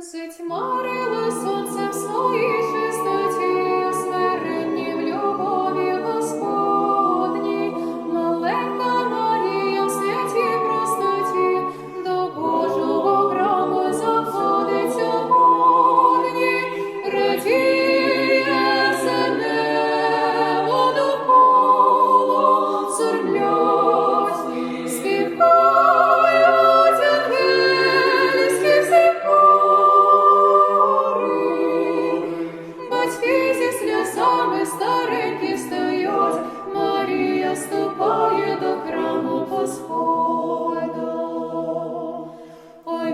Sit more, саме старенький стоять, Марія ступає до храму Господа. Ой,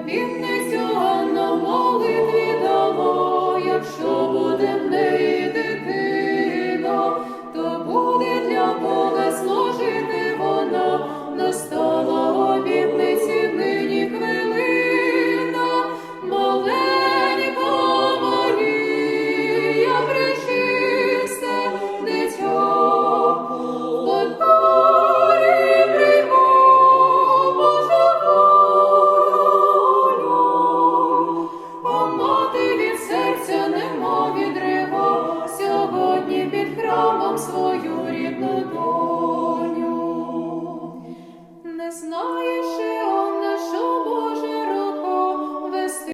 молиться, немов відрива, сьогодні під храмом свою рідну доню. Не знаю.